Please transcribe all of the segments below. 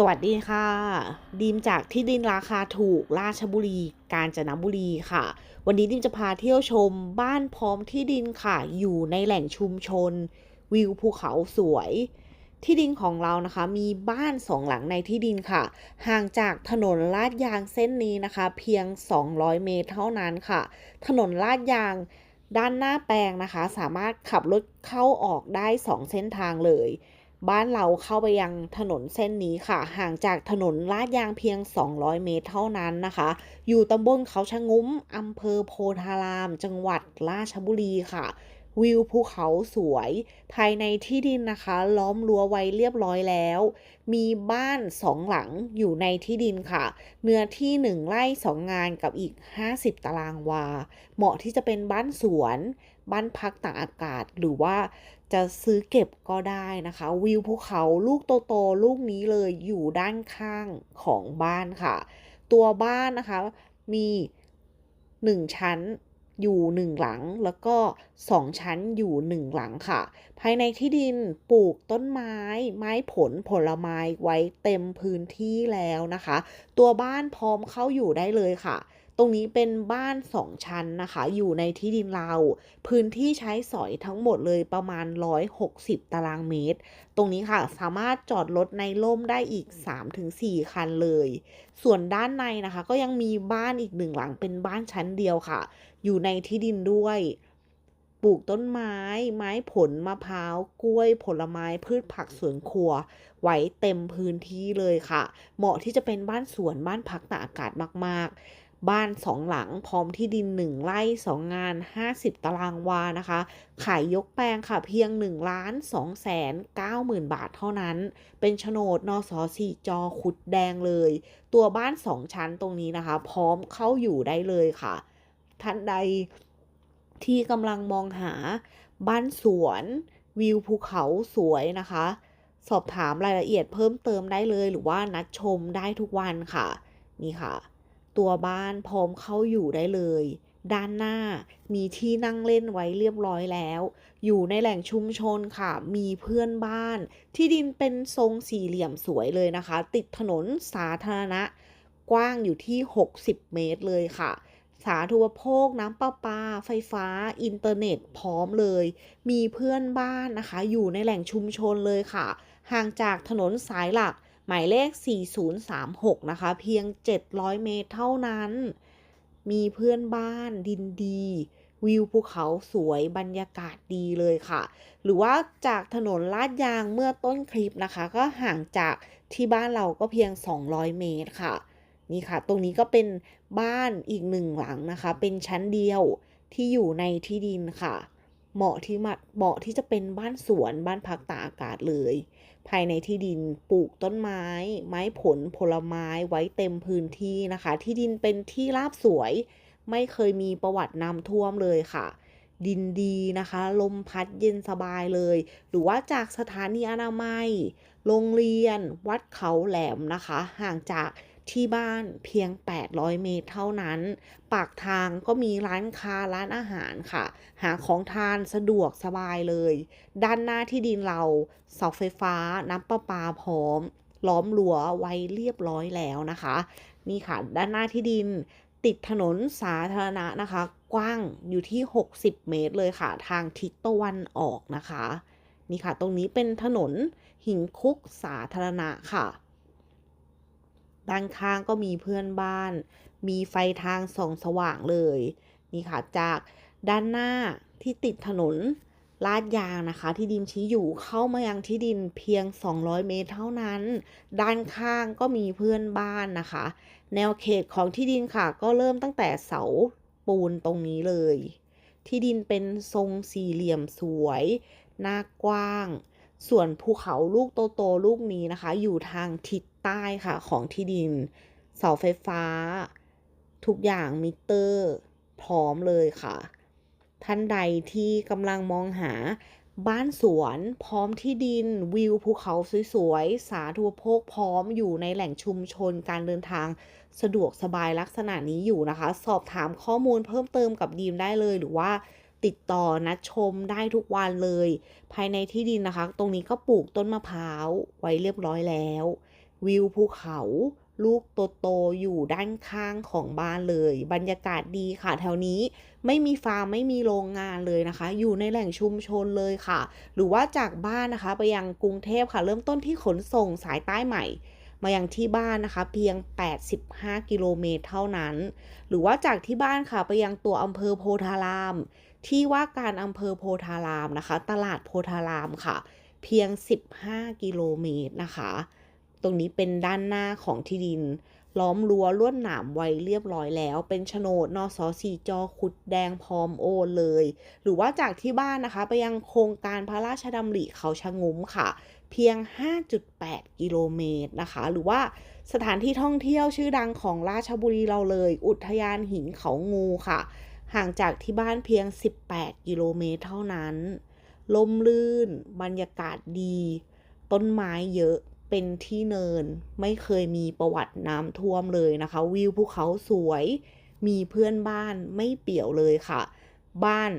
สวัสดีค่ะ ดีมจากที่ดินราคาถูกราชบุรีกาญจนบุรีค่ะ วันนี้ดีมจะพาเที่ยวชมบ้านพร้อมที่ดินค่ะ อยู่ในแหล่งชุมชน วิวภูเขาสวย ที่ดินของเรานะคะ มีบ้านสองหลังในที่ดินค่ะ ห่างจากถนนลาดยางเส้นนี้นะคะ เพียง 200 เมตรเท่านั้นค่ะ ถนนลาดยางด้านหน้าแปลงนะคะ สามารถขับรถเข้าออกได้ 2 เส้นทางเลย บ้านเราเข้าไปยังถนนเส้นนี้ค่ะ ห่างจากถนนลาดยางเพียง 200 เมตรเท่านั้นนะคะ อยู่ตำบลเขาชะงุ้มอำเภอโพธาราม จังหวัดราชบุรีค่ะ วิวภูเขาสวย ภายในที่ดินนะคะ ล้อมรั้วไว้เรียบร้อยแล้ว มีบ้านสองหลังอยู่ในที่ดินค่ะ เนื้อที่หนึ่งไร่สองงานกับอีก 50 ตารางวา เหมาะที่จะเป็นบ้านสวน บ้านพักต่ากอากาศ หรือว่าจะซื้อเก็บก็ได้นะคะ วิวภูเขาลูกโตๆลูกนี้เลยอยู่ด้านข้างของบ้านค่ะ ตัวบ้านนะคะมีหนึ่งชั้นอยู่หนึ่งหลังแล้วก็สองชั้นอยู่หนึ่งหลังค่ะ ภายในที่ดินปลูกต้นไม้ ไม้ผลผลไม้ไว้เต็มพื้นที่แล้วนะคะ ตัวบ้านพร้อมเข้าอยู่ได้เลยค่ะ ตรงนี้เป็นบ้านสองชั้นนะคะ อยู่ในที่ดินเรา พื้นที่ใช้สอยทั้งหมดเลยประมาณ 160 ตารางเมตร ตรงนี้ค่ะสามารถจอดรถในร่มได้อีก 3-4 คันเลย ส่วนด้านในนะคะ ก็ยังมีบ้านอีกหนึ่งหลังเป็นบ้านชั้นเดียวค่ะ อยู่ในที่ดินด้วย ปลูกต้นไม้ ไม้ผลมะพร้าวกล้วย ผลไม้พืชผักสวนครัว ไว้เต็มพื้นที่เลยค่ะ เหมาะที่จะเป็นบ้านสวนบ้านพักตากอากาศมากๆ บ้านสองหลังพร้อมที่ดินหนึ่งไร่สองงาน 50 ตารางวานะคะ ขายยกแปลงค่ะเพียง1ล้าน2แสน9หมื่นบาทเท่านั้น เป็นโฉนดนสสี่จอขุดแดงเลย ตัวบ้านสองชั้นตรงนี้นะคะ พร้อมเข้าอยู่ได้เลยค่ะ ท่านใดที่กำลังมองหาบ้านสวนวิวภูเขาสวยนะคะ สอบถามรายละเอียดเพิ่มเติมได้เลย หรือว่านัดชมได้ทุกวันค่ะ นี่ค่ะ ตัวบ้านพร้อมเข้าอยู่ได้เลย ด้านหน้ามีที่นั่งเล่นไว้เรียบร้อยแล้ว อยู่ในแหล่งชุมชนค่ะ มีเพื่อนบ้าน ที่ดินเป็นทรงสี่เหลี่ยมสวยเลยนะคะ ติดถนนสาธารณะ กว้างอยู่ที่ 60 เมตรเลยค่ะสาธารณูปโภค น้ำประปา ไฟฟ้า อินเทอร์เน็ตพร้อมเลย มีเพื่อนบ้านนะคะ อยู่ในแหล่งชุมชนเลยค่ะ ห่างจากถนนสายหลัก หมายเลข 4036 นะคะ เพียง 700 เมตรเท่านั้น มีเพื่อนบ้านดินดี วิวภูเขาสวยบรรยากาศดีเลยค่ะ หรือว่าจากถนนลาดยางเมื่อต้นคลิปนะคะ ก็ห่างจากที่บ้านเราก็เพียง 200 เมตรค่ะ นี่ค่ะ ตรงนี้ก็เป็นบ้านอีกหนึ่งหลังนะคะ เป็นชั้นเดียวที่อยู่ในที่ดินค่ะ เหมาะที่มาเหมาะที่จะเป็นบ้านสวนบ้านพักตากอากาศเลย ภายในที่ดินปลูกต้นไม้ ไม้ผลผลไม้ไว้เต็มพื้นที่นะคะ ที่ดินเป็นที่ราบสวย ไม่เคยมีประวัติน้ำท่วมเลยค่ะ ดินดีนะคะ ลมพัดเย็นสบายเลย หรือว่าจากสถานีอนามัย โรงเรียน วัดเขาแหลมนะคะ ห่างจาก ที่บ้านเพียง 800 เมตรเท่านั้น ปากทางก็มีร้านค้าร้านอาหารค่ะ หาของทานสะดวกสบายเลย ด้านหน้าที่ดินเราเสาไฟฟ้าน้ำประปาพร้อม ล้อมรั้วไว้เรียบร้อยแล้วนะคะ นี่ค่ะ ด้านหน้าที่ดินติดถนนสาธารณะนะคะ กว้างอยู่ที่ 60 เมตรเลยค่ะ ทางทิศตะวันออกนะคะ นี่ค่ะ ตรงนี้เป็นถนนหินคุกสาธารณะค่ะ ด้านข้างก็มีเพื่อนบ้าน มีไฟทางส่องสว่างเลย นี่ค่ะจากด้านหน้าที่ติดถนนลาดยางนะคะ ที่ดินชี้อยู่เข้ามายังที่ดินเพียง 200 เมตรเท่านั้น ด้านข้างก็มีเพื่อนบ้านนะคะ แนวเขตของที่ดินค่ะ ก็เริ่มตั้งแต่เสาปูนตรงนี้เลย ที่ดินเป็นทรงสี่เหลี่ยมสวย หน้ากว้าง ส่วนภูเขาลูกโตๆลูกนี้นะคะ อยู่ทางทิศ ใต้ค่ะของที่ดิน เสาไฟฟ้า ทุกอย่างมิเตอร์ พร้อมเลยค่ะ ท่านใดที่กำลังมองหาบ้านสวนพร้อมที่ดินวิวภูเขาสวยๆ สาธารณูปโภคพร้อมอยู่ในแหล่งชุมชนการเดินทางสะดวกสบายลักษณะนี้อยู่นะคะ สอบถามข้อมูลเพิ่มเติมกับดีมได้เลยหรือว่าติดต่อนัดชมได้ทุกวันเลย ภายในที่ดินนะคะ ตรงนี้ก็ปลูกต้นมะพร้าวไว้เรียบร้อยแล้ว วิวภูเขา ลูกโตๆอยู่ด้านข้างของบ้านเลย บรรยากาศดีค่ะ แถวนี้ไม่มีฟาร์มไม่มีโรงงานเลยนะคะ อยู่ในแหล่งชุมชนเลยค่ะ หรือว่าจากบ้านนะคะ ไปยังกรุงเทพค่ะ เริ่มต้นที่ขนส่งสายใต้ใหม่มายังที่บ้านนะคะ เพียง 85 กิโลเมตรเท่านั้น หรือว่าจากที่บ้านค่ะไปยังตัวอำเภอโพธาราม ที่ว่าการอำเภอโพธารามนะคะ ตลาดโพธารามค่ะ เพียง 15 กิโลเมตรนะคะ ตรงนี้เป็นด้านหน้าของที่ดิน ล้อมรั้วลวดหนามไว้เรียบร้อยแล้ว เป็นโฉนดนสสีจอขุดแดงพร้อมโอนเลย หรือว่าจากที่บ้านนะคะ ไปยังโครงการพระราชดำริเขาชะงุ้มค่ะ เพียง 5.8 กิโลเมตรนะคะ หรือว่าสถานที่ท่องเที่ยวชื่อดังของราชบุรีเราเลย อุทยานหินเขางูค่ะ ห่างจากที่บ้านเพียง 18 กิโลเมตรเท่านั้น ลมลื่น บรรยากาศดี ต้นไม้เยอะ เป็นที่เนิน ไม่เคยมีประวัติน้ำท่วมเลยนะคะ วิวภูเขาสวย มีเพื่อนบ้านไม่เปี่ยวเลยค่ะ บ้าน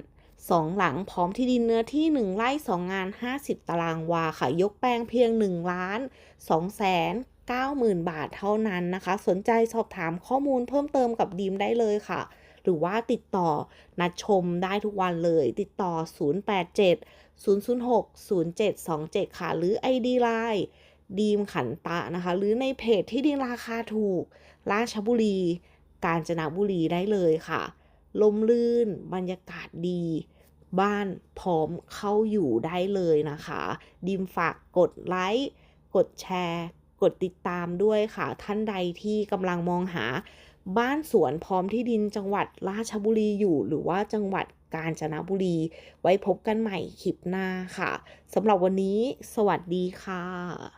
สองหลังพร้อมที่ดินเนื้อที่ 1ไร่2งาน 50 ตารางวาค่ะ ยกแปลงเพียง 1 ล้าน2แสน90,000 บาทเท่านั้นนะคะ สนใจสอบถามข้อมูลเพิ่มเติมกับดีมได้เลยค่ะ หรือว่าติดต่อนัดชมได้ทุกวันเลย ติดต่อ 087 006 0727 ค่ะ หรือ ID Line ดีมขันตะนะคะ หรือในเพจที่ดินราคาถูก ราชบุรี กาญจนบุรีได้เลยค่ะ ลมลื่น บรรยากาศดี บ้านพร้อมเข้าอยู่ได้เลยนะคะ ดิมฝากกดไลค์ กดแชร์ กดติดตามด้วยค่ะ ท่านใดที่กำลังมองหา บ้านสวนพร้อมที่ดินจังหวัดราชบุรีอยู่ หรือว่าจังหวัดกาญจนบุรี ไว้พบกันใหม่คลิปหน้าค่ะสำหรับวันนี้ สวัสดีค่ะ